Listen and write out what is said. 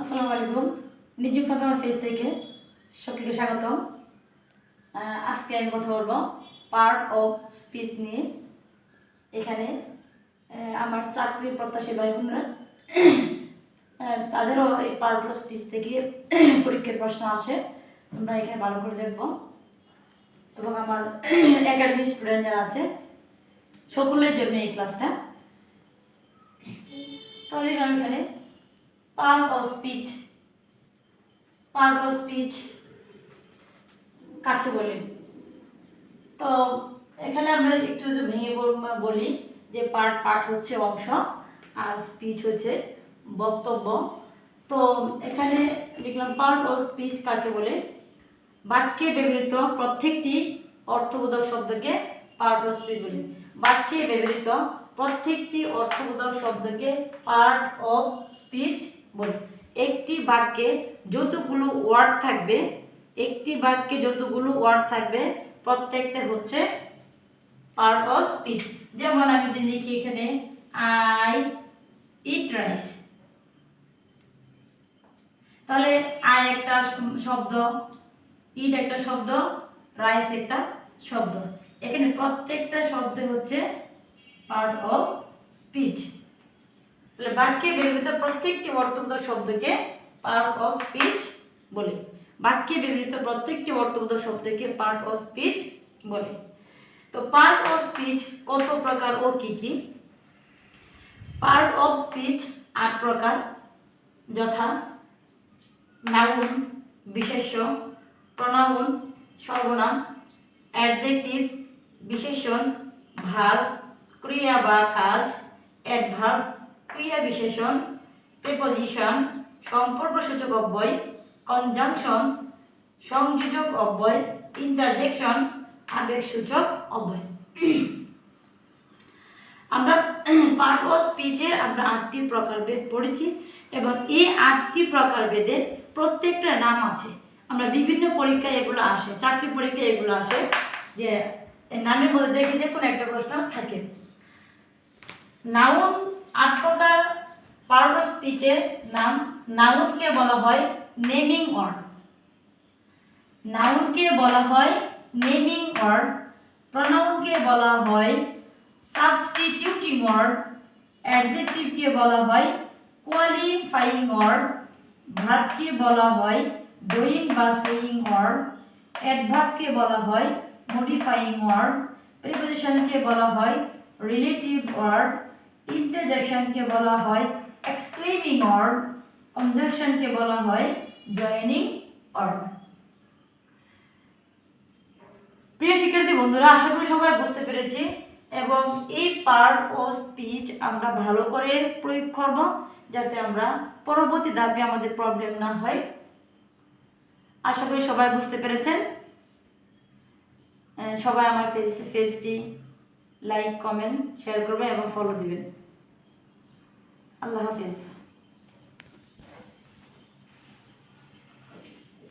আসসালামু আলাইকুম। নিজুম ফাতেমা ফেস থেকে সকলকে স্বাগতম। আজকে আমি কথা বলব পার্ট অফ স্পিচ নিয়ে। এখানে আমার চাকরি প্রত্যাশী ভাই বোনরা তাদেরও এই পার্ট অফ স্পিচ থেকে পরীক্ষার প্রশ্ন আসে। তোমরা এখানে ভালো করে দেখব। এবং আমার একাডেমি স্টুডেন্ট যারা আছে, সকলের জন্য এই ক্লাসটা তাহলে আমি এখানে part of speech part of speech কাকে বলে? তো এখানে আমরা একটু যদি ভেঙে বলি যে পার্ট পার্ট হচ্ছে অংশ আর স্পিচ হচ্ছে বক্তব্য। তো এখানে লিখলাম পার্ট অফ স্পিচ কাকে বলে? বাক্যে ব্যবহৃত প্রত্যেকটি অর্থবোধক শব্দকে পার্ট অফ স্পিচ বলে। বাক্যে ব্যবহৃত প্রত্যেকটি অর্থবোধক শব্দকে পার্ট অফ স্পিচ বলে। একটি বাক্যে যতগুলো ওয়ার্ড থাকবে, একটি বাক্যে যতগুলো ওয়ার্ড থাকবে, প্রত্যেকটা হচ্ছে পার্ট অফ স্পিচ যেমন আমি যদি লিখি এখানে আই ইট রাইস তাহলে আই একটা শব্দ ইট একটা শব্দ রাইস একটা শব্দ। এখানে প্রত্যেকটা শব্দ হচ্ছে পার্ট অফ স্পিচ তাহলে বাক্যে ব্যবহৃত প্রত্যেকটি অর্থবোধক শব্দকে পার্ট অফ স্পিচ বলে। বাক্যে ব্যবহৃত প্রত্যেকটি অর্থবোধক শব্দকে পার্ট অফ স্পিচ বলে। তো পার্ট অফ স্পিচ কত প্রকার ও কি কি? পার্ট অফ স্পিচ আট প্রকার। যথা নাউন বিশেষ্য প্রনাউন সর্বনাম অ্যাডজেক্টিভ বিশেষণ, ভার, ক্রিয়া বা কাজ অ্যাডভার্ব ক্রিয়া বিশেষণ প্রিপোজিশন সম্পর্কসূচক অব্যয় কনজাংশন সংযোজক অব্যয় ইন্টারজেকশন আবেগসূচক অব্যয়। আমরা অফ স্পিচের আমরা আটটি প্রকারভেদ পড়েছি এবং এই আটটি প্রকারভেদের প্রত্যেকটা নাম আছে। আমরা বিভিন্ন পরীক্ষায় এগুলো আসে চাকরি পরীক্ষায় এগুলো আসে যে নামের মধ্যে দেখে যে কোনো একটা প্রশ্ন থাকে। নাউন স্পিচের নাম নাউনকে বলা হয় নেমিং ওয়ার্ড নাউনকে বলা হয় নেমিং ওয়ার্ড প্রনাউনকে বলা হয় সাবস্টিটিউটিং ওয়ার্ড অ্যাডজেক্টিভকে বলা হয় কোয়ালিফাইং ওয়ার্ড ভার্বকে বলা হয় ডুইং বা সেইং ওয়ার্ড অ্যাডভার্বকে বলা হয় মডিফাইং ওয়ার্ড প্রিপোজিশনকে বলা হয় রিলেটিভ ওয়ার্ড ইন্টারজেকশনকে বলা হয় এক্সক্লেমিং ওয়ার্ড কনজাংশনকে বলা হয় জয়েনিং ওয়ার্ড প্রিয় শিক্ষার্থী বন্ধুরা, আশা করি সবাই বুঝতে পেরেছি এবং এই পার্ট ও স্পিচ আমরা ভালো করে প্রয়োগ করব যাতে আমরা পরবর্তী ধাপে আমাদের প্রবলেম না হয়। আশা করি সবাই বুঝতে পেরেছেন। সবাই আমার পেজ পেজটি লাইক কমেন্ট শেয়ার করবেন এবং ফলো দিবেন। আল্লাহ হাফিজ।